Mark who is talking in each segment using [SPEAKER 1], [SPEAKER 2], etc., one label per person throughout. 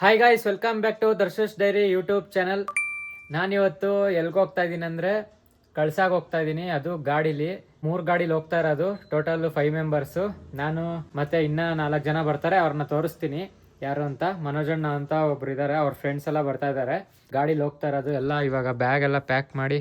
[SPEAKER 1] Hi guys welcome back to Darsha's diary YouTube channel ನಾನಿವತ್ತು ಎಲ್ಗೆ ಹೋಗ್ತಾ ಇದ್ದೀನಿ ಅಂದರೆ ಕಳ್ಸಾಗ ಹೋಗ್ತಾ ಇದ್ದೀನಿ ಅದು ಗಾಡೀಲಿ. ಮೂರು ಗಾಡೀಲಿ ಹೋಗ್ತಾ ಇರೋದು. ಟೋಟಲ್ ಫೈವ್ ಮೆಂಬರ್ಸು ನಾನು ಮತ್ತು ಇನ್ನೂ ನಾಲ್ಕು ಜನ ಬರ್ತಾರೆ. ಅವ್ರನ್ನ ತೋರಿಸ್ತೀನಿ. ಯಾರು ಅಂತ? ಮನೋಜಣ್ಣ ಅಂತ ಒಬ್ರು ಇದ್ದಾರೆ ಅವ್ರ ಫ್ರೆಂಡ್ಸ್ ಎಲ್ಲ ಬರ್ತಾ ಇದ್ದಾರೆ ಗಾಡೀಲಿ ಹೋಗ್ತಾ ಇರೋದು. ಎಲ್ಲ ಇವಾಗ ಬ್ಯಾಗ್ ಎಲ್ಲ ಪ್ಯಾಕ್ ಮಾಡಿ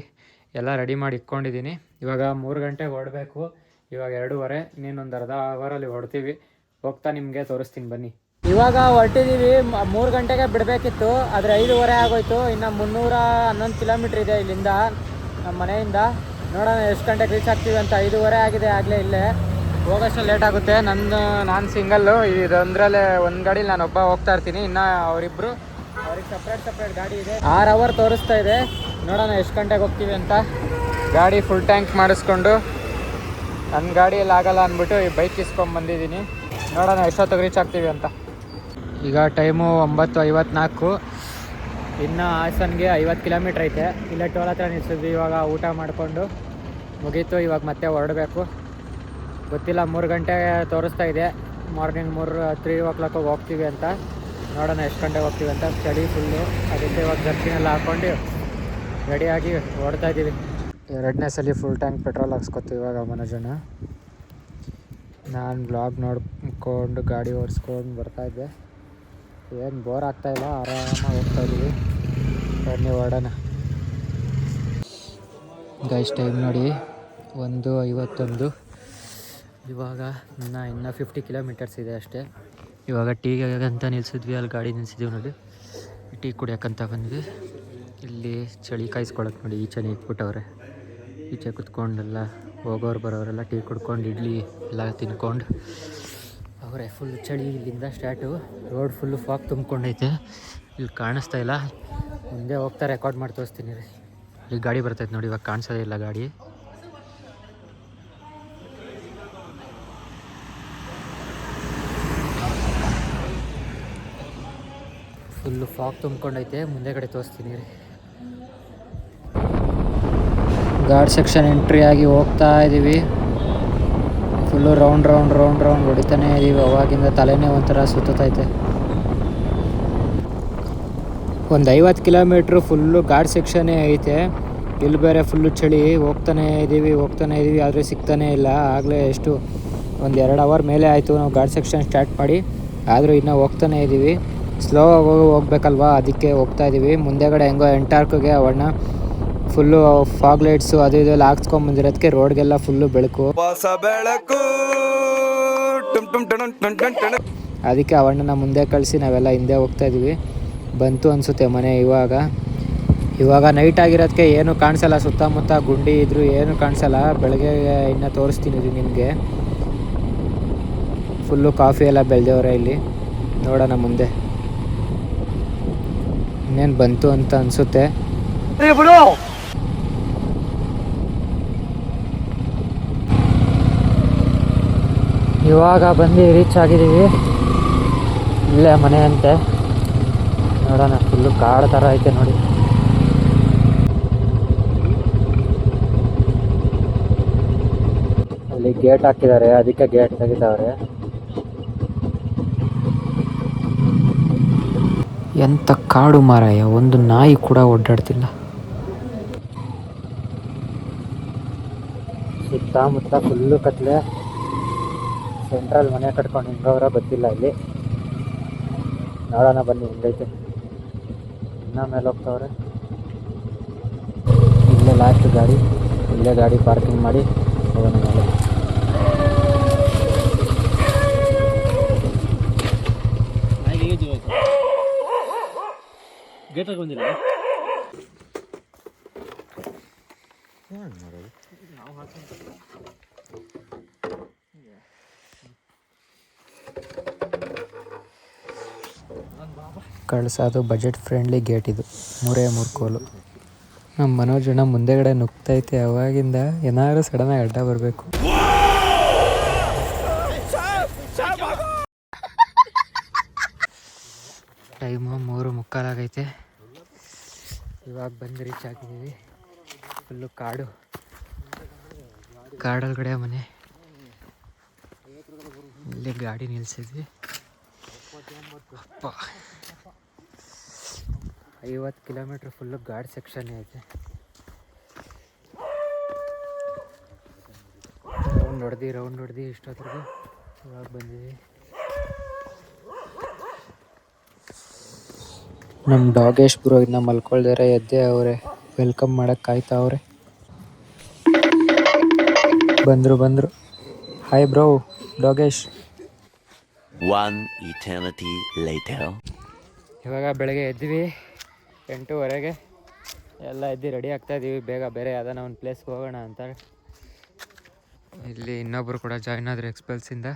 [SPEAKER 1] ಎಲ್ಲ ರೆಡಿ ಮಾಡಿ ಇಟ್ಕೊಂಡಿದ್ದೀನಿ ಇವಾಗ ಮೂರು ಗಂಟೆಗೆ ಹೊರಡಬೇಕು ಇವಾಗ ಎರಡೂವರೆ. ಇನ್ನೇನೊಂದು ಅರ್ಧ ಅವರಲ್ಲಿ ಹೊಡ್ತೀವಿ. ಹೋಗ್ತಾ ನಿಮಗೆ ತೋರಿಸ್ತೀನಿ. ಬನ್ನಿ. ಇವಾಗ ಹೊರಟಿದ್ದೀವಿ ಮೂರು ಗಂಟೆಗೆ ಬಿಡಬೇಕಿತ್ತು, ಆದರೆ ಐದೂವರೆ ಆಗೋಯ್ತು, ಇನ್ನು ಮುನ್ನೂರ ಹನ್ನೊಂದು ಕಿಲೋಮೀಟ್ರ್ ಇದೆ ಇಲ್ಲಿಂದ, ನಮ್ಮ ಮನೆಯಿಂದ. ನೋಡೋಣ ಎಷ್ಟು ಗಂಟೆಗೆ ರೀಚ್ ಆಗ್ತೀವಿ ಅಂತ, ಐದೂವರೆ ಆಗಿದೆ ಆಗಲೇ ಇಲ್ಲೇ. ಹೋಗೋಷ್ಟು ಲೇಟ್ ಆಗುತ್ತೆ, ನಂದು, ನಾನು ಸಿಂಗಲ್ಲು ಇದೊಂದರಲ್ಲೇ ಒಂದು ಗಾಡೀಲಿ ನಾನು ಒಬ್ಬ ಹೋಗ್ತಾ ಇರ್ತೀನಿ, ಇನ್ನು ಅವರಿಬ್ಬರು ಅವ್ರಿಗೆ ಸಪ್ರೇಟ್ ಸಪ್ರೇಟ್ ಗಾಡಿ ಇದೆ. ಆರು ಅವರ್ ತೋರಿಸ್ತಾ ಇದೆ. ನೋಡೋಣ ಎಷ್ಟು ಗಂಟೆಗೆ ಹೋಗ್ತೀವಿ ಅಂತ. ಗಾಡಿ ಫುಲ್ ಟ್ಯಾಂಕ್ ಮಾಡಿಸ್ಕೊಂಡು ನನ್ನ ಗಾಡಿಯಲ್ಲಿ ಆಗಲ್ಲ ಅಂದ್ಬಿಟ್ಟು ಈ ಬೈಕ್ ಇಸ್ಕೊಂಬಂದಿದ್ದೀನಿ ನೋಡೋಣ ಎಷ್ಟೊತ್ತಿಗೆ ರೀಚ್ ಆಗ್ತೀವಿ ಅಂತ. ಈಗ ಟೈಮು ಒಂಬತ್ತು ಐವತ್ನಾಲ್ಕು. ಇನ್ನು ಹಾಸನ್ಗೆ ಐವತ್ತು ಕಿಲೋಮೀಟ್ರ್ ಐತೆ. ಇಲ್ಲೇ ಟೋಲ್ ಹತ್ರ ನಿಲ್ಸಿದ್ವಿ, ಇವಾಗ ಊಟ ಮಾಡಿಕೊಂಡು ಮುಗೀತು, ಇವಾಗ ಮತ್ತೆ ಹೊರಡಬೇಕು. ಗೊತ್ತಿಲ್ಲ, ಮೂರು ಗಂಟೆ ತೋರಿಸ್ತಾ ಇದೆ. ಮಾರ್ನಿಂಗ್ ಮೂರು, ತ್ರೀ ಓ ಕ್ಲಾಕಿಗೆ ಹೋಗ್ತೀವಿ ಅಂತ. ನೋಡೋಣ ಎಷ್ಟು ಗಂಟೆಗೆ ಹೋಗ್ತೀವಿ ಅಂತ. ಚಳಿ ಫುಲ್ಲು ಅದಕ್ಕೆ ಇವಾಗ ಜರ್ಕಿನೆಲ್ಲ ಹಾಕ್ಕೊಂಡು ರೆಡಿಯಾಗಿ ಓಡ್ತಾ ಇದ್ದೀವಿ. ಎರಡನೇ ಸಲ ಫುಲ್ ಟ್ಯಾಂಕ್ ಪೆಟ್ರೋಲ್ ಹಾಕ್ಸ್ಕೊತೀವಿ ಇವಾಗ ಮನೋಜನ ನಾನು ಬ್ಲಾಗ್ ನೋಡ್ಕೊಂಡು, ಗಾಡಿ ಓಡಿಸ್ಕೊಂಡು ಬರ್ತಾಯಿದ್ದೆ ಏನು ಬೋರ್ ಆಗ್ತಾಯಿಲ್ಲ ಆರಾಮಾಗಿ ಹೋಗ್ತಾ ಇದ್ದೀವಿ ಬನ್ನಿ ಹೊರಡೋಣ. ಗೈಸ್ ಟೈಮ್ ನೋಡಿ ಒಂದು ಐವತ್ತೊಂದು. ಇವಾಗ ಇನ್ನು, ಇನ್ನೂ ಫಿಫ್ಟಿ ಕಿಲೋಮೀಟರ್ಸ್ ಇದೆ ಅಷ್ಟೇ. ಇವಾಗ ಟೀಗೆ ಅಂತ ನಿಲ್ಸಿದ್ವಿ, ಅಲ್ಲಿ ಗಾಡಿ ನಿಲ್ಸಿದ್ವಿ ನೋಡಿ. ಟೀ ಕುಡಿಯೋಕ್ಕಂತ ಬಂದ್ವಿ. ಇಲ್ಲಿ ಚಳಿ ಕಾಯಿಸ್ಕೊಳಕ್ಕೆ ನೋಡಿ, ಈಚೆ ಇಟ್ಬಿಟ್ಟವ್ರೆ ಈಚೆ ಕುತ್ಕೊಂಡೆಲ್ಲ ಹೋಗೋರು ಬರೋರೆಲ್ಲ ಟೀ ಕುಡ್ಕೊಂಡು, ಇಡ್ಲಿ ಎಲ್ಲ ತಿನ್ಕೊಂಡು. ಅವರೇ ಫುಲ್ ಚಳಿ ಇಲ್ಲಿಂದ ಸ್ಟಾರ್ಟು ರೋಡ್ ಫುಲ್ಲು ಫಾಗ್ ತುಂಬ್ಕೊಂಡೈತೆ. ಇಲ್ಲಿ ಕಾಣಿಸ್ತಾ ಇಲ್ಲ. ಮುಂದೆ ಹೋಗ್ತಾ ರೆಕಾರ್ಡ್ ಮಾಡಿ ತೋರಿಸ್ತೀನಿ ರೀ. ಇಲ್ಲಿ ಗಾಡಿ ಬರ್ತೈತೆ ನೋಡಿ, ಇವಾಗ ಕಾಣಿಸೋದೇ ಇಲ್ಲ ಗಾಡಿ. ಫುಲ್ಲು ಫಾಗ್ ತುಂಬ್ಕೊಂಡೈತೆ. ಮುಂದೆ ಕಡೆ ತೋರಿಸ್ತೀನಿ ರೀ. ಗಾರ್ಡ್ ಸೆಕ್ಷನ್ ಎಂಟ್ರಿ ಆಗಿ ಹೋಗ್ತಾ ಇದ್ದೀವಿ full round round round round ಹೊಡಿತಾನೆ ಇದೀವಿ. ಅವಾಗಿಂದ ತಲೆನೇ ಒಂಥರ ಸುತ್ತೈತೆ ಒಂದು ಐವತ್ತು ಕಿಲೋಮೀಟ್ರ್ ಫುಲ್ಲು ಗಾರ್ಡ್ ಸೆಕ್ಷನೇ ಐತೆ. ಇಲ್ಲಿ ಬೇರೆ ಫುಲ್ಲು ಚಳಿ ಹೋಗ್ತಾನೆ ಇದ್ದೀವಿ ಹೋಗ್ತಾನೆ ಇದ್ದೀವಿ ಆದರೆ ಸಿಗ್ತಾನೇ ಇಲ್ಲ. ಆಗಲೇ ಎಷ್ಟು, ಒಂದು ಎರಡು ಅವರ್ ಮೇಲೆ ಆಯಿತು ನಾವು ಗಾರ್ಡ್ ಸೆಕ್ಷನ್ ಸ್ಟಾರ್ಟ್ ಮಾಡಿ. ಆದರೂ ಇನ್ನೂ ಹೋಗ್ತಾನೆ ಇದ್ದೀವಿ ಸ್ಲೋ ಆಗಿ ಹೋಗ್ಬೇಕಲ್ವಾ? ಅದಕ್ಕೆ ಹೋಗ್ತಾ ಇದ್ದೀವಿ ಮುಂದೆಗಡೆ ಹೆಂಗೋ ಎಂಟಾರ್ಕ್ಗೆ ಅವಣ್ಣ ಫುಲ್ಲು ಫಾಗ್ ಲೈಟ್ಸು ಅದು ಇದೆಲ್ಲ ಹಾಕ್ಸ್ಕೊಂಬಂದಿರೋದಕ್ಕೆ ರೋಡ್ಗೆಲ್ಲ ಫುಲ್ಲು ಬೆಳಕು.
[SPEAKER 2] ಹೊಸ ಬೆಳಕು. ಟುಮ್ ಟುಮ್ ಟಣಂ ಟಣ್ ಟಣ್ ಟಣ್.
[SPEAKER 1] ಅದಕ್ಕೆ ಅವಣ್ಣನ ಮುಂದೆ ಕಳಿಸಿ ನಾವೆಲ್ಲ ಹಿಂದೆ ಹೋಗ್ತಾ ಇದ್ವಿ. ಬಂತು ಅನಿಸುತ್ತೆ ಮನೆ ಇವಾಗ. ಇವಾಗ ನೈಟ್ ಆಗಿರೋದಕ್ಕೆ ಏನು ಕಾಣಿಸಲ್ಲ ಸುತ್ತಮುತ್ತ ಗುಂಡಿ ಇದ್ರು ಏನು ಕಾಣಿಸಲ್ಲ. ಬೆಳಗ್ಗೆ ಇನ್ನು ತೋರಿಸ್ತೀನಿ ಇದು ನಿಮಗೆ. ಫುಲ್ಲು ಕಾಫಿ ಎಲ್ಲ ಬೆಳೆದವ್ರೆ ಇಲ್ಲಿ. ನೋಡೋಣ ಮುಂದೆ. ಇನ್ನೇನು ಬಂತು ಅಂತ ಅನಿಸುತ್ತೆ. ಇವಾಗ ಬಂದು ರೀಚ್ ಆಗಿದ್ದೀವಿ. ಇಲ್ಲೇ ಮನೆ ಅಂತೆ. ನೋಡೋಣ ಫುಲ್ಲು ಕಾಡು ಥರ ಐತೆ ನೋಡಿ. ಅಲ್ಲಿ ಗೇಟ್ ಹಾಕಿದ್ದಾರೆ, ಅದಕ್ಕೆ ಗೇಟ್ ತೆಗಿತಾವ್ರೆ. ಎಂತ ಕಾಡು ಮಾರಾಯ, ಒಂದು ನಾಯಿ ಕೂಡ ಓಡಾಡ್ತಿಲ್ಲ ಸುತ್ತಮುತ್ತ ಫುಲ್ಲು ಕತ್ಲೆ. ಸೆಂಟ್ರಲ್ ಮನೆ ಕಟ್ಕೊಂಡು ಹಿಂಗವ್ರ ಗೊತ್ತಿಲ್ಲ ಇಲ್ಲಿ. ನೋಡೋಣ ಬನ್ನಿ ಹಿಂಗೈತೆ. ಇನ್ನೂ ಮೇಲೆ ಹೋಗ್ತವ್ರೆ. ಇಲ್ಲೇ ಲಾಸ್ಟ್ ಗಾಡಿ. ಇಲ್ಲೇ ಗಾಡಿ ಪಾರ್ಕಿಂಗ್ ಮಾಡಿ ಹೋಗೋಣ ಮೇಲೆ
[SPEAKER 3] ಗೇಟಾಗಿ ಬಂದಿಲ್ಲ
[SPEAKER 1] ಕಳ್ಸೋದು ಬಜೆಟ್ ಫ್ರೆಂಡ್ಲಿ ಗೇಟ್ ಇದು. ಮೂರೇ ಮೂರು ಕೋಲು ನಮ್ಮ ಮನೋಜಣ್ಣ ಮುಂದೆಗಡೆ ನುಗ್ತೈತೆ, ಅವಾಗಿಂದ ಏನಾದ್ರು ಸಡನ್ನಾಗಿ ಅಡ್ಡ ಬರಬೇಕು. ಟೈಮು ಮೂರು ಮುಕ್ಕಾಲಾಗೈತೆ ಇವಾಗ ಬಂದು ರೀಚ್ ಆಗಿದ್ದೀವಿ ಫುಲ್ಲು ಕಾಡು. ಕಾಡೊಳಗಡೆ ಮನೆ. ಇಲ್ಲೇ ಗಾಡಿ ನಿಲ್ಸಿದ್ವಿ. ಅಪ್ಪ. ಐವತ್ತು ಕಿಲೋಮೀಟ್ರ್ ಫುಲ್ಲು ಗಾಡ್ ಸೆಕ್ಷನ್ ಐತೆ. ರೌಂಡ್ ಹೊಡೆದು ರೌಂಡ್ ಹೊಡೆದು ಇಷ್ಟೊತ್ತಿಗೆ ಇವಾಗ ಬಂದಿದ್ದೀವಿ ನಮ್ಮ ಡಾಗೇಶ್ ಬ್ರೋ ಇನ್ನ ಮಲ್ಕೊಳ್ದಾರೆ ಎದ್ದೆ ಅವರೇ ವೆಲ್ಕಮ್ ಮಾಡಕ್ಕೆ ಕಾಯ್ತಾ ಅವ್ರೆ. ಬಂದರು ಬಂದರು. Hi bro Dagesh. ಇವಾಗ ಬೆಳಗ್ಗೆ ಎದ್ವಿ ಎಂಟೂವರೆಗೆ ಎಲ್ಲ ಎದ್ದು ರೆಡಿ ಆಗ್ತಾ ಇದ್ದೀವಿ ಬೇಗ ಬೇರೆ ಯಾವ್ದಾನ ಒಂದು ಪ್ಲೇಸ್ಗೆ ಹೋಗೋಣ ಅಂತ. ಇಲ್ಲಿ ಇನ್ನೊಬ್ಬರು ಕೂಡ ಜಾಯ್ನ್ ಆದ್ರು ಎಕ್ಸ್ಪೆಲ್ಸಿಂದ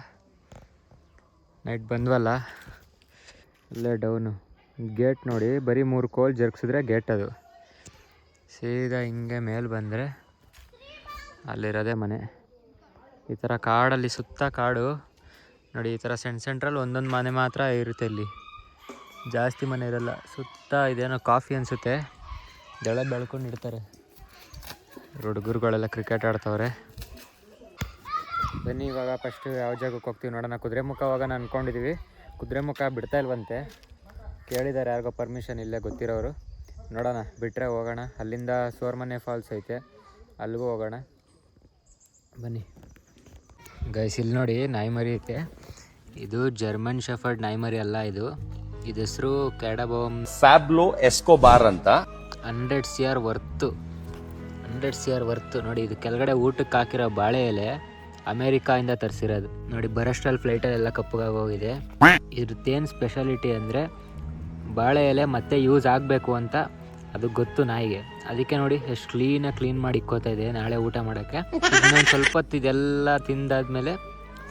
[SPEAKER 1] ನೈಟ್ ಬಂದ್ವಲ್ಲ? ಅಲ್ಲೇ ಡೌನು ಗೇಟ್ ನೋಡಿ, ಬರೀ ಮೂರು ಕೋಲ್ ಜರುಗಿಸಿದ್ರೆ ಗೇಟ್ ಅದು. ಸೀದಾ ಹಿಂಗೆ ಮೇಲೆ ಬಂದರೆ ಅಲ್ಲಿರೋದೇ ಮನೆ. ಈ ಥರ ಕಾಡಲ್ಲಿ ಸುತ್ತ ಕಾಡು. ನೋಡಿ, ಈ ಥರ ಸೆಂಟ್ ಸೆಂಟ್ರಲ್ಲಿ ಒಂದೊಂದು ಮನೆ ಮಾತ್ರ ಇರುತ್ತೆ ಇಲ್ಲಿ. ಜಾಸ್ತಿ ಮನೆ ಇರಲ್ಲ. ಸುತ್ತ ಇದೇನೋ ಕಾಫಿ ಅನಿಸುತ್ತೆ. ದಳ ಬೆಳ್ಕೊಂಡು ಇಡ್ತಾರೆ. ಹುಡುಗರುಗಳೆಲ್ಲ ಕ್ರಿಕೆಟ್ ಆಡ್ತವ್ರೆ. ಬನ್ನಿ, ಇವಾಗ ಫಸ್ಟು ಯಾವ ಜಾಗಕ್ಕೆ ಹೋಗ್ತೀವಿ ನೋಡೋಣ. ಕುದುರೆಮುಖ ಹೋಗೋಣ ಅಂದ್ಕೊಂಡಿದ್ದೀವಿ ಕುದುರೆಮುಖ ಬಿಡ್ತಾ ಇಲ್ವಂತೆ. ಕೇಳಿದ್ದಾರೆ ಯಾರಿಗೋ ಪರ್ಮಿಷನ್ ಇಲ್ಲೇ ಗೊತ್ತಿರೋರು. ನೋಡೋಣ ಬಿಟ್ಟರೆ ಹೋಗೋಣ. ಅಲ್ಲಿಂದ ಸೋರ್ಮನೆ ಫಾಲ್ಸ್ ಐತೆ. ಅಲ್ಲಿಗೂ ಹೋಗೋಣ. ಬನ್ನಿ. ಗೈಸ್ ಇಲ್ಲಿ ನೋಡಿ ನಾಯಿ ಮರಿ ಐತೆ. ಇದು ಜರ್ಮನ್ ಶೆಫರ್ಡ್ ನಾಯಿ ಮರಿ ಅಲ್ಲ ಇದು. ಇದು ಹೆಸರು ಕ್ಯಾಡಬೋಮ್.
[SPEAKER 4] ಫ್ಯಾಬ್ಲೋ ಎಸ್ಕೋಬಾರ್ ಅಂತ.
[SPEAKER 1] Hundred C R worth. Hundred C R worth. ನೋಡಿ ಇದು ಕೆಳಗಡೆ ಊಟಕ್ಕೆ ಹಾಕಿರೋ ಬಾಳೆ ಎಲೆ ಅಮೇರಿಕಾಯಿಂದ ತರಿಸಿರೋದು. ನೋಡಿ ಬರಷ್ಟಲ್ಲಿ ಫ್ಲೈಟಲ್ಲಿ ಎಲ್ಲ ಕಪ್ಪಗಾಗಿ ಹೋಗಿದೆ. ಇದ್ರದ್ದೇನು ಸ್ಪೆಷಾಲಿಟಿ ಅಂದರೆ ಬಾಳೆ ಎಲೆ ಮತ್ತೆ ಯೂಸ್ ಆಗಬೇಕು ಅಂತ ಅದು ಗೊತ್ತು ನಾಯಿಗೆ. ಅದಕ್ಕೆ ನೋಡಿ ಎಷ್ಟು ಕ್ಲೀನಾಗಿ ಕ್ಲೀನ್ ಮಾಡಿ ಇಕ್ಕೋತಾ ಇದೆ ನಾಳೆ ಊಟ ಮಾಡೋಕ್ಕೆ. ಇನ್ನೊಂದು ಸ್ವಲ್ಪ ಹೊತ್ತು ಇದೆಲ್ಲ ತಿಂದಾದ್ಮೇಲೆ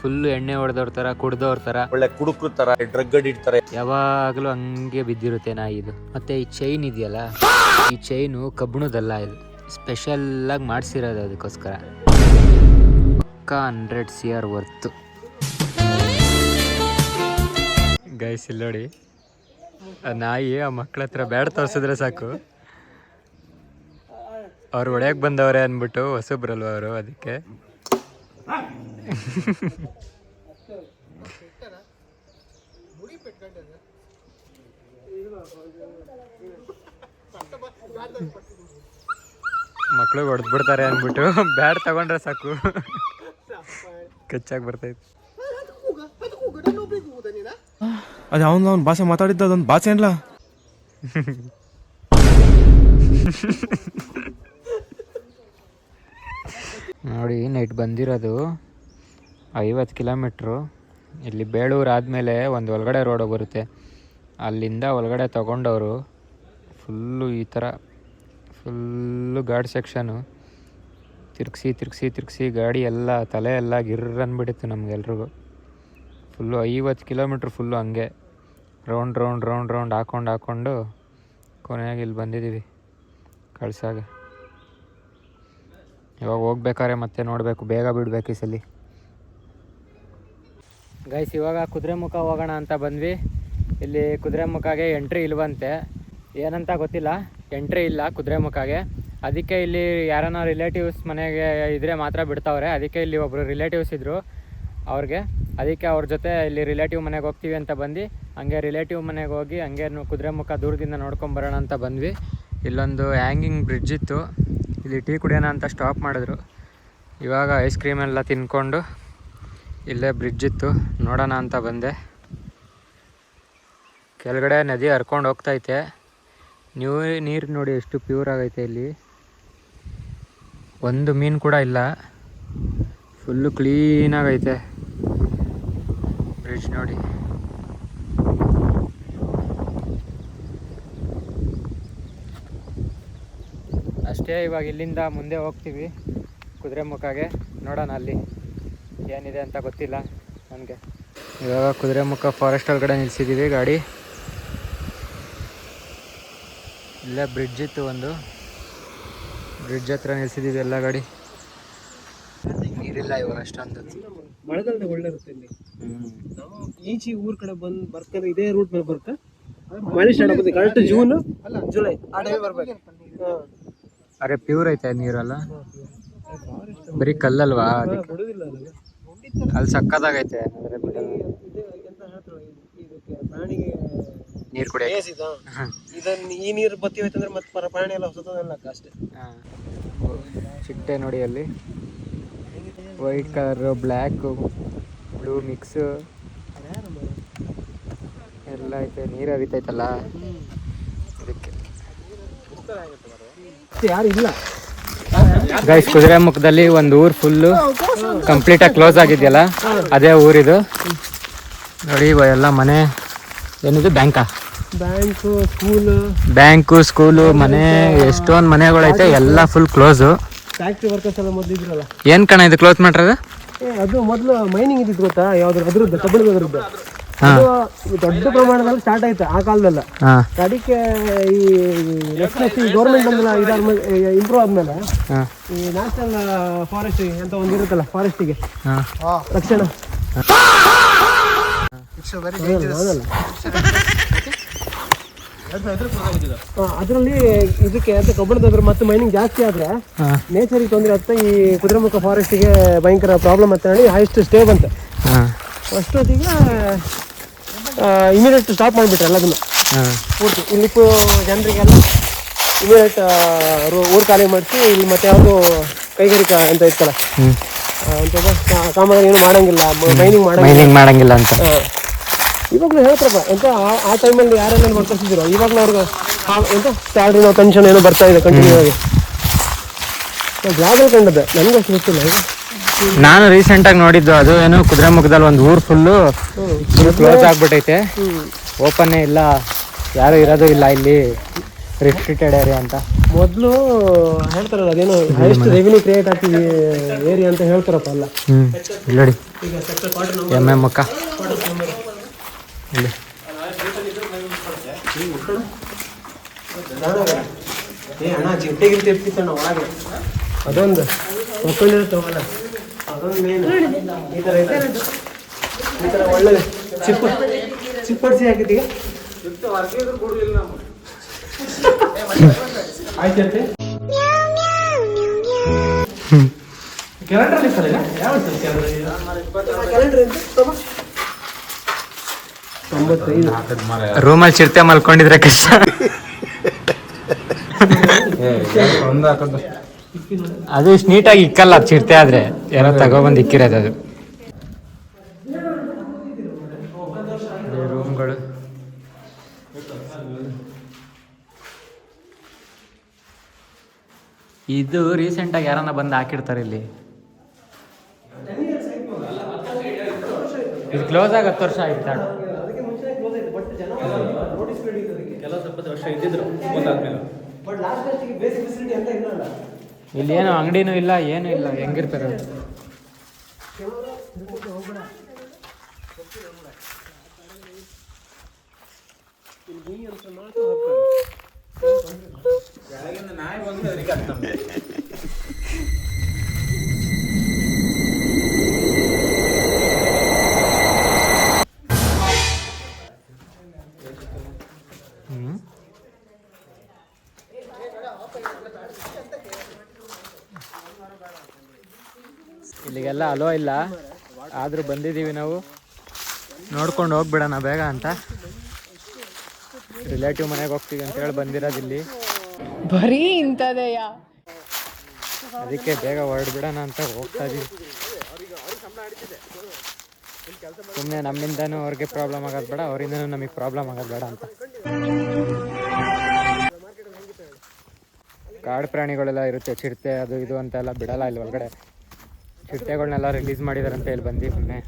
[SPEAKER 1] ಫುಲ್ಲು ಎಣ್ಣೆ ಹೊಡೆದವ್ರ ತರ ಕುಡ್ದವ್ರ ತರ.
[SPEAKER 4] ಒಳ್ಳೆ ಕುಡುಕ್ರ ತರ ಡ್ರಗ್ ಇಡ್ತಾರೆ
[SPEAKER 1] ಯಾವಾಗಲೂ ಹಂಗೆ ಬಿದ್ದಿರುತ್ತೆ ನಾಯಿ ಇದು. ಮತ್ತೆ ಈ ಚೈನ್ ಇದೆಯಲ್ಲ ಈ ಚೈನು ಕಬ್ಬಿಣದಲ್ಲ ಇದು. ಸ್ಪೆಷಲ್ ಆಗಿ ಮಾಡಿಸಿರೋದು ಅದಕ್ಕೋಸ್ಕರ. ಪಕ್ಕ hundred C R worth guys ಇಲ್ಲಿ ನೋಡಿ. ಆ ನಾಯಿ ಆ ಮಕ್ಳ ಹತ್ರ ಬ್ಯಾಡ್ ತೋರಿಸಿದ್ರೆ ಸಾಕು. ಅವ್ರು ಒಡೆಯಕ್ಕೆ ಬಂದವ್ರೆ ಅಂದ್ಬಿಟ್ಟು ಹೊಸಬ್ರಲ್ವ ಅವರು ಅದಕ್ಕೆ. ಮಕ್ಳು ಹೊಡೆದ್ ಬಿಡ್ತಾರೆ ಅಂದ್ಬಿಟ್ಟು ಬ್ಯಾಡ್ ತಗೊಂಡ್ರೆ ಸಾಕು. ಕಚ್ಚಾಗಿ ಬರ್ತೈತೆ.
[SPEAKER 5] ಅದು ಅವನು ಅವ್ನ ಭಾಷೆ ಮಾತಾಡಿದ್ದ ಅದೊಂದು ಭಾಷೆ ಅಲ್ಲ.
[SPEAKER 1] ನೋಡಿ ನೈಟ್ ಬಂದಿರೋದು. ಐವತ್ತು ಕಿಲೋಮೀಟ್ರು. ಇಲ್ಲಿ ಬೇಳೂರು ಆದಮೇಲೆ ಒಂದು ಒಳಗಡೆ ರೋಡ್ ಬರುತ್ತೆ. ಅಲ್ಲಿಂದ ಒಳಗಡೆ ತಗೊಂಡವರು ಫುಲ್ಲು ಈ ಥರ, ಫುಲ್ಲು ಗಾಡಿ ಸೆಕ್ಷನು. ತಿರ್ಗಿಸಿ ತಿರ್ಗಿಸಿ ತಿರ್ಗಿಸಿ ಗಾಡಿ ಎಲ್ಲ, ತಲೆ ಎಲ್ಲ ಗಿರ್ರ್ ಅಂದ್ಬಿಟ್ಟಿತ್ತು ನಮಗೆಲ್ರಿಗೂ ಫುಲ್ಲು ಐವತ್ತು ಕಿಲೋಮೀಟ್ರ್ ಫುಲ್ಲು ಹಂಗೆ. ರೌಂಡ್ ರೌಂಡ್ ರೌಂಡ್ ರೌಂಡ್ ಹಾಕೊಂಡು ಹಾಕ್ಕೊಂಡು ಕೊನೆಯಾಗಿ ಇಲ್ಲಿ ಬಂದಿದ್ದೀವಿ ಕಳ್ಸಾಗ. ಇವಾಗ ಹೋಗ್ಬೇಕಾದ್ರೆ ಮತ್ತೆ ನೋಡಬೇಕು, ಬೇಗ ಬಿಡಬೇಕು ಈ ಸಲ. ಗೈಸ್ ಇವಾಗ ಕುದುರೆಮುಖ ಹೋಗೋಣ ಅಂತ ಬಂದ್ವಿ. ಇಲ್ಲಿ ಕುದುರೆಮುಖಗೆ ಎಂಟ್ರಿ ಇಲ್ವಂತೆ. ಏನಂತ ಗೊತ್ತಿಲ್ಲ. ಎಂಟ್ರಿ ಇಲ್ಲ ಕುದುರೆಮುಖಗೆ ಅದಕ್ಕೆ ಇಲ್ಲಿ ಯಾರನ್ನ ರಿಲೇಟಿವ್ಸ್ ಮನೆಗೆ ಇದ್ರೆ ಮಾತ್ರ ಬಿಡ್ತಾವ್ರೆ. ಅದಕ್ಕೆ ಇಲ್ಲಿ ಒಬ್ಬರು ರಿಲೇಟಿವ್ಸ್ ಇದ್ದರು ಅವ್ರಿಗೆ. ಅದಕ್ಕೆ ಅವ್ರ ಜೊತೆ ಇಲ್ಲಿ ರಿಲೇಟಿವ್ ಮನೆಗೆ ಹೋಗ್ತೀವಿ ಅಂತ ಬಂದು ಹಂಗೆ ರಿಲೇಟಿವ್ ಮನೆಗೆ ಹೋಗಿ ಹಂಗೆ ಕುದುರೆ ಮುಖ ದೂರದಿಂದ ನೋಡ್ಕೊಂಬರೋಣ ಅಂತ ಬಂದ್ವಿ. ಇಲ್ಲೊಂದು ಹ್ಯಾಂಗಿಂಗ್ ಬ್ರಿಡ್ಜ್ ಇತ್ತು. ಇಲ್ಲಿ ಟೀ ಕುಡಿಯೋಣ ಅಂತ ಸ್ಟಾಪ್ ಮಾಡಿದ್ರು. ಇವಾಗ ಐಸ್ ಕ್ರೀಮ್ ಎಲ್ಲ ತಿನ್ಕೊಂಡು ಇಲ್ಲೇ ಬ್ರಿಡ್ಜ್ ಇತ್ತು. ನೋಡೋಣ ಅಂತ ಬಂದೆ. ಕೆಳಗಡೆ ನದಿ ಹರ್ಕೊಂಡು ಹೋಗ್ತೈತೆ. ನೀವು ನೀರು ನೋಡಿ ಎಷ್ಟು ಪ್ಯೂರ್ ಆಗೈತೆ ಇಲ್ಲಿ. ಒಂದು ಮೀನು ಕೂಡ ಇಲ್ಲ. ಫುಲ್ಲು ಕ್ಲೀನಾಗೈತೆ ಬ್ರಿಡ್ಜ್ ನೋಡಿ. ಅಷ್ಟೇ ಇವಾಗ ಇಲ್ಲಿಂದ ಮುಂದೆ ಹೋಗ್ತೀವಿ. ಕುದುರೆಮುಖಗೆ ನೋಡೋಣ ಅಲ್ಲಿ. ಏನಿದೆ ಅಂತ ಗೊತ್ತಿಲ್ಲ ನನಗೆ. ಇವಾಗ ಕುದುರೆಮುಖ ಫಾರೆಸ್ಟ್ ಒಳಗಡೆ ನಿಲ್ಸಿದ್ದೀವಿ ಗಾಡಿ. ಇಲ್ಲೇ ಬ್ರಿಡ್ಜ್ ಇತ್ತು ಒಂದು. ಬ್ರಿಡ್ಜ್ ಹತ್ರ ನಿಲ್ಸಿದ್ದೀವಿ ಎಲ್ಲ ಗಾಡಿ. ನೀರಿಲ್ಲ ಇವಾಗ ಅಷ್ಟೊಂದು.
[SPEAKER 6] ಮಳೆಗಾಲದಾಗ ಒಳ್ಳೆ ಇರುತ್ತೆ ಇಲ್ಲಿ. ಈಚೆ ಊರ್ ಕಡೆ ಬಂದು ಬರ್ತಾರೆ ಇದೇ ರೂಟ್ ಮೇಲೆ ಬರುತ್ತೆ. ಮಳೆ ಸ್ಟಾರ್ಟ್ ಆಗುತ್ತೆ ಕರೆಕ್ಟ್ ಜೂನ್ ಜುಲೈ ಆ ಟೈಮ್ ಬರ್ಬೇಕು.
[SPEAKER 1] ಅರೆ ಪ್ಯೂರ್ ಐತೆ ನೀರಲ್ಲ. ಬರೀ ಕಲ್ಲಲ್ವಾ? ಅದಕ್ಕೆ.
[SPEAKER 6] ಅಲ್ಲ
[SPEAKER 1] ಸಕ್ಕತ್ತಾಗೈತೆ ಅಂದ್ರೆ ಬಿಡಲ್ಲ.
[SPEAKER 6] ಇದು ಎಂತ ಹೇಳ್ತಾರೆ ಇದು- ಇದಕ್ಕೆ ಪ್ರಾಣಿಗೆ
[SPEAKER 1] ನೀರು
[SPEAKER 6] ಬೇಸಿದ ಇದನ್ನ ಈ ನೀರು ಬತ್ತಿ ಹೋಯ್ತಂದ್ರೆ ಮತ್ತೆ ಪರ ಪ್ರಾಣಿ ಎಲ್ಲ ಸುತ್ತದಲ್ಲ ಅಷ್ಟೇ.
[SPEAKER 1] ಚಿಟ್ಟೆ ನೋಡಿ ಅಲ್ಲಿ. White colour black blue mix ಎಲ್ಲ ಐತೆ ನೀರು ಹರಿತೈತಲ್ಲ. ಅದಕ್ಕೆ.
[SPEAKER 6] ಯಾರು ಇಲ್ಲ.
[SPEAKER 1] ಗೈಸ್ ಕುದುರೆ ಮುಖದಲ್ಲಿ ಒಂದು ಊರು ಫುಲ್ಲು ಕಂಪ್ಲೀಟ್ ಆಗಿ ಕ್ಲೋಸ್ ಆಗಿದೆಯಲ್ಲ? ಅದೇ ಊರಿದು ನೋಡಿ ಎಲ್ಲ ಮನೆ. ಏನಿದು? ಬ್ಯಾಂಕಾ
[SPEAKER 6] ಬ್ಯಾಂಕು ಸ್ಕೂಲು
[SPEAKER 1] ಬ್ಯಾಂಕು ಸ್ಕೂಲು ಮನೆ. ಎಷ್ಟೊಂದು ಮನೆಗಳೈತೆ ಎಲ್ಲ ಫುಲ್ ಕ್ಲೋಸು
[SPEAKER 6] ಏನ್ ವರ್ಕರ್ಸ್ ಎಲ್ಲ ಮೊದಲು ಇದ್ರಲ್ಲ.
[SPEAKER 1] ಏನು ಕಣ ಇದು ಕ್ಲೋಸ್ ಮಾಡ್ರದ?
[SPEAKER 6] ಅದು ಮೊದಲು ಮೈನಿಂಗ್ ಇದ್ದಿದ್ದು ಗೊತ್ತಾ? ಯಾವ್ದು ಅದ್ರದ್ದು ಕಬ್ಬಣದ ದೊಡ್ಡ ಪ್ರಮಾಣದಲ್ಲಿ ಸ್ಟಾರ್ಟ್ ಆಯ್ತು ಆ ಕಾಲದಲ್ಲ.
[SPEAKER 1] ಹಾಂ.
[SPEAKER 6] ಅದಕ್ಕೆ ಈ ನೆಕ್ಸ್ಟ್ ಎಸ್ ಈ ಗೌರ್ಮೆಂಟ್ ಇಂಪ್ರೂವ್ ಆದ್ಮೇಲೆ
[SPEAKER 1] ಹಾಂ.
[SPEAKER 6] ಈ ನ್ಯಾಷನಲ್ ಫಾರೆಸ್ಟ್ ಅಂತ ಒಂದು ಇರುತ್ತಲ್ಲ ಫಾರೆಸ್ಟಿಗೆ ರಕ್ಷಣ. ಅದರಲ್ಲಿ ಇದಕ್ಕೆ ಅಂತ ಕಬ್ಬಣದ ಮತ್ತೆ ಮೈನಿಂಗ್ ಜಾಸ್ತಿ ಆದ್ರೆ ನೇಚರ್ಗೆ ತೊಂದರೆ ಆಗ್ತಾ ಈ ಕುದುರೆಮುಖ ಫಾರೆಸ್ಟಿಗೆ ಭಯಂಕರ ಪ್ರಾಬ್ಲಮ್ ಅಂತ ಹೇಳಿ ಹೈಯೆಸ್ಟ್ ಸ್ಟೇ ಬಂತು.
[SPEAKER 1] ಹಾಂ.
[SPEAKER 6] ಅಷ್ಟೊತ್ತಿಗೆ ಇಮಿಡಿಯೇಟ್ ಸ್ಟಾಪ್ ಮಾಡಿಬಿಟ್ರೆ ಎಲ್ಲದನ್ನು. ಪೂರ್ತಿ. ಇಲ್ಲಿ ಜನರಿಗೆಲ್ಲ ಇಮಿಡಿಯೇಟ್ ಊರು ಖಾಲಿ ಮಾಡಿಸಿ ಇಲ್ಲಿ ಮತ್ತೆ ಯಾವುದು ಕೈಗಾರಿಕಾ ಅಂತ ಇತ್ತಲ್ಲ. ಕಾಮಗಾರಿ ಏನು ಮಾಡಂಗಿಲ್ಲ. ಮೈನಿಂಗ್
[SPEAKER 1] ಮೈನಿಂಗ್ ಮಾಡಂಗಿಲ್ಲ. ಅಂತ.
[SPEAKER 6] ಇವಾಗಲೂ ಹೇಳ್ತಾರಪ್ಪ. ಎಂತ ಆ- ಟೈಮಲ್ಲಿ ಯಾರೆಲ್ಲ ಮಾಡ್ಕೊಳ್ತಿದ್ರು ಇವಾಗಲೂ ಅವ್ರಿಗೆ ಎಂತ ಎಂತ ನಾವು ಪೆನ್ಷನ್ ಏನೋ ಬರ್ತಾ ಇದೆ ಕಂಟಿನ್ಯೂ ಆಗಿ ಬ್ಲಾಗಲ್ಲಿ ಕಂಡದ್ದೆ. ನನಗೆ ಅಷ್ಟು ಗೊತ್ತಿಲ್ಲ ಈಗ.
[SPEAKER 1] ನಾನು ರೀಸೆಂಟ್ ಆಗಿ ನೋಡಿದ್ದು ಅದು ಏನು ಕುದುರೆ ಮುಖದಲ್ಲಿ ಒಂದು ಊರು ಫುಲ್ಲು ಕ್ಲೋಸ್ ಆಗ್ಬಿಟ್ಟೈತೆ ಓಪನ್ನೇ ಇಲ್ಲ ಯಾರು ಇರೋದು ಇಲ್ಲ ಇಲ್ಲಿ. ರಿಸ್ಟ್ರಿಕ್ಟೆಡ್ ಏರಿಯಾ ಅಂತ.
[SPEAKER 6] ಮೊದಲು ಹೇಳ್ತಾರಲ್ಲ ಅದೇನು ಹೈಯೆಸ್ಟ್ ರೆವಿನ್ಯೂ ಕ್ರಿಯೇಟ್ ಆಗ್ತಿದೆ ಏರಿಯಾ ಅಂತ ಹೇಳ್ತಾರಪ್ಪ ಅಲ್ಲ
[SPEAKER 1] ಹ್ಞೂ ನೋಡಿ. ಎಂ ಎಂ ಅಕ್ಕ ಇಲ್ಲಿ.
[SPEAKER 6] ಏ ಅಣ್ಣ ಜಿಂಟೆಗಿಂತ ಇರ್ತಿತ್ತಣ್ಣ ಒಳಗೆ. ಅದೊಂದು. ಮೇನ್ ಈ ಥರ ಇದೆ. ಈ ಥರ ಒಳ್ಳೆ ಚಿಪ್ಪ ಚಿಪ್ಪಡಿಸಿ ಹಾಕಿದ್ದೀಗ ಆಯ್ತಂತೆ ಯಾವ ಕ್ಯಾಲೆಂಡರ್
[SPEAKER 1] ರೂಮಲ್ಲಿ ಚಿರತೆ ಮಲ್ಕೊಂಡಿದ್ರೆ ಕಷ್ಟ. ಅದು ಇಷ್ಟು ನೀಟಾಗಿ ಇಕ್ಕಲ್ಲ ಚಿರತೆ ಆದ್ರೆ. ಯಾರೋ ತಗೊಬಂದು ಇಕ್ಕಿರೋದು ಅದು. ರೂಮ್ಗಳು ಇದು ರೀಸೆಂಟಾಗಿ ಯಾರನ್ನ ಬಂದು ಹಾಕಿರ್ತಾರೆ ಇಲ್ಲಿ? ಇದು ಕ್ಲೋಸ್ ಆಗಿ ಹತ್ತು ವರ್ಷ ಆಯ್ತು?
[SPEAKER 6] ಬಟ್ ಲಾಸ್ಟ್ ಲಾಸ್ಟಿಗೆ
[SPEAKER 1] ಇಲ್ಲಿ ಏನು ಅಂಗಡಿನೂ ಇಲ್ಲ ಏನೂ ಇಲ್ಲ ಹೆಂಗಿರ್ತಾರೆ? ಹ್ಮ್. ಇಲ್ಲಿಗೆಲ್ಲ ಅಲೋ ಇಲ್ಲ. ಆದರೂ ಬಂದಿದ್ದೀವಿ ನಾವು. ನೋಡ್ಕೊಂಡು ಹೋಗ್ಬಿಡೋಣ ಬೇಗ ಅಂತ. ರಿಲೇಟಿವ್ ಮನೆಗೆ ಹೋಗ್ತೀವಿ ಅಂತ ಹೇಳಿ ಬಂದಿರೋದು ಇಲ್ಲಿ.
[SPEAKER 7] ಬರೀ ಇಂಥದೆಯಾ?
[SPEAKER 1] ಅದಕ್ಕೆ ಬೇಗ ಹೊರಡ್ಬಿಡೋಣ ಅಂತ ಹೋಗ್ತಾ ಇದೀವಿ. ಸುಮ್ಮನೆ ನಮ್ಮಿಂದನೂ ಅವ್ರಿಗೆ ಪ್ರಾಬ್ಲಮ್ ಆಗೋದು ಬೇಡ ಅವರಿಂದನೂ ನಮಗೆ ಪ್ರಾಬ್ಲಮ್ ಆಗೋದು ಬೇಡ ಅಂತ. ಕಾಡು ಪ್ರಾಣಿಗಳೆಲ್ಲ ಇರುತ್ತೆ, ಚಿರತೆ ಅದು ಇದು ಅಂತ ಎಲ್ಲ ಬಿಡಲ್ಲ ಇಲ್ಲಿ ಒಳಗಡೆ. ಚಿರತೆಗಳನ್ನೆಲ್ಲ ರಿಲೀಸ್ ಮಾಡಿದಾರೆ ಅಂತ ಹೇಳಿ ಬಂದು ಸುಮ್ಮನೆ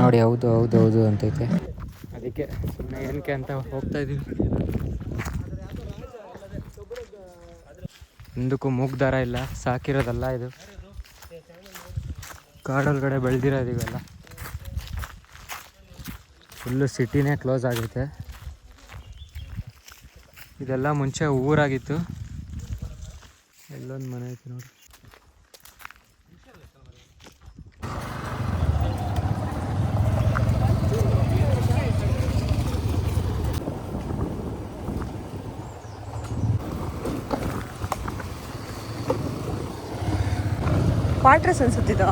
[SPEAKER 1] ನೋಡಿ, ಹೌದು ಹೌದು ಹೌದು ಅಂತೈತೆ. ಅದಕ್ಕೆ ಸುಮ್ಮನೆ ಏನಕ್ಕೆ ಅಂತ ಹೋಗ್ತಾ ಇದೀವಿ. ಹಿಂದಕ್ಕೂ ಮೂಗ್ ದಾರ ಇಲ್ಲ, ಸಾಕಿರೋದಲ್ಲ ಇದು. ಕಾಡೊಳಗಡೆ ಬೆಳೆದಿರೋದು ಇವೆಲ್ಲ. ಫುಲ್ಲು ಸಿಟಿನೇ ಕ್ಲೋಸ್ ಆಗೈತೆ. ಇದೆಲ್ಲ ಮುಂಚೆ ಊರಾಗಿತ್ತು. ಎಲ್ಲೊಂದು ಮನೆ ಐತೆ ನೋಡಿ.
[SPEAKER 7] ಕ್ವಾರ್ಟರ್ಸ್ ಅನ್ಸುತ್ತಿದ್ದು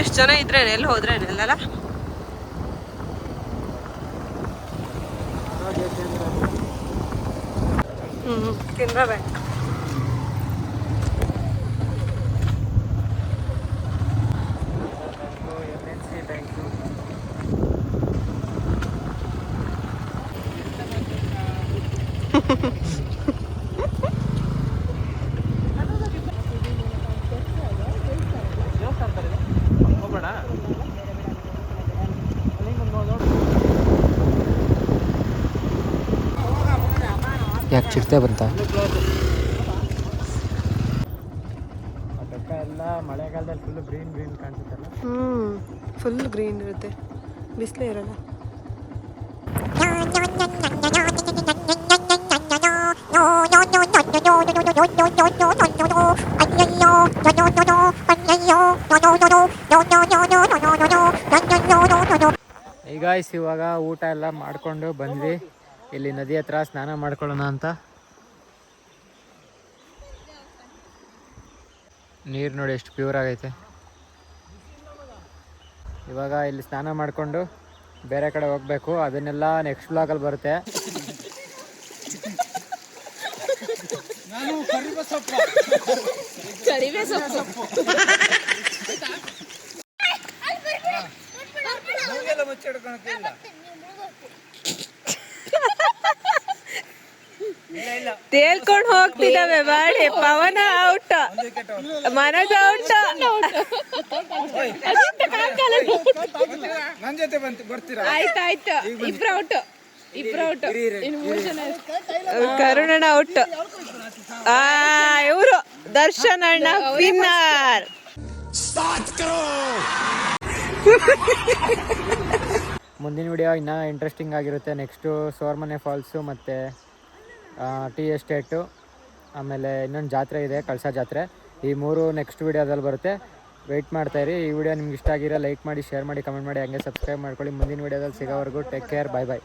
[SPEAKER 8] ಎಷ್ಟು ಜನ ಇದ್ರೇನೆ ಎಲ್ಲಿ ಹೋದ್ರೆ ಅಲ್ಲಲ್ಲ ಹ್ಞೂ ಕೆನರಾ
[SPEAKER 1] ಚಿಡ್ತೆ ಬಂತ. ಎಲ್ಲ ಮಳೆಗಾಲದಲ್ಲಿ ಫುಲ್ ಗ್ರೀನ್ ಗ್ರೀನ್ ಕಾಣಿಸುತ್ತಲ್ಲ?
[SPEAKER 8] ಹ್ಞೂ ಫುಲ್ ಗ್ರೀನ್ ಇರುತ್ತೆ. ಬಿಸಿಲೇ ಇರಲ್ಲ.
[SPEAKER 1] ಈಗ ಇವಾಗ ಊಟ ಎಲ್ಲ ಮಾಡ್ಕೊಂಡು ಬಂದ್ವಿ. ಇಲ್ಲಿ ನದಿ ಹತ್ರ ಸ್ನಾನ ಮಾಡ್ಕೊಳ್ಳೋಣ ಅಂತ. ನೀರು ನೋಡಿ ಎಷ್ಟು ಪ್ಯೂರ್ ಆಗೈತೆ. ಇವಾಗ ಇಲ್ಲಿ ಸ್ನಾನ ಮಾಡಿಕೊಂಡು ಬೇರೆ ಕಡೆ ಹೋಗ್ಬೇಕು. ಅದನ್ನೆಲ್ಲ ನೆಕ್ಸ್ಟ್ ಬ್ಲಾಗಲ್ಲಿ ಬರುತ್ತೆ.
[SPEAKER 8] ತೇಲ್ಕೊಂಡು ಹೋಗ್ತಿದ್ದಾವೆ body. Pavana out. Manas out.
[SPEAKER 7] ಆಯ್ತಾಯ್ತು ಇಬ್ರು ಔಟ್. ಇಬ್ರು ಔಟ್.
[SPEAKER 8] ಕರುಣಣ್ಣ ಔಟ್. ಆ ಇವರು ದರ್ಶನ್ ಅಣ್ಣ ವಿನ್ನರ್.
[SPEAKER 1] ಮುಂದಿನ ವಿಡಿಯೋ ಇನ್ನೂ ಇಂಟ್ರೆಸ್ಟಿಂಗ್ ಆಗಿರುತ್ತೆ. ನೆಕ್ಸ್ಟು ಸೋರ್ಮನೆ ಫಾಲ್ಸು ಮತ್ತು ಟೀ ಎಸ್ಟೇಟು ಆಮೇಲೆ ಇನ್ನೊಂದು ಜಾತ್ರೆ ಇದೆ, ಕಳಸ ಜಾತ್ರೆ. ಈ ಮೂರು ನೆಕ್ಸ್ಟ್ ವೀಡಿಯೋದಲ್ಲಿ ಬರುತ್ತೆ. ವೆಯ್ಟ್ ಮಾಡ್ತಾಯಿರಿ ಈ ವಿಡಿಯೋ ನಿಮ್ಗೆ ಇಷ್ಟ ಆಗಿರೋ ಲೈಕ್ ಮಾಡಿ ಶೇರ್ ಮಾಡಿ ಕಮೆಂಟ್ ಮಾಡಿ, ಹಂಗೆ ಸಬ್ಸ್ಕ್ರೈಬ್ ಮಾಡ್ಕೊಳ್ಳಿ. ಮುಂದಿನ ವೀಡಿಯೋದಲ್ಲಿ ಸಿಗೋವರೆಗೂ ಟೇಕ್ ಕೇರ್ ಬಾಯ್ ಬಾಯ್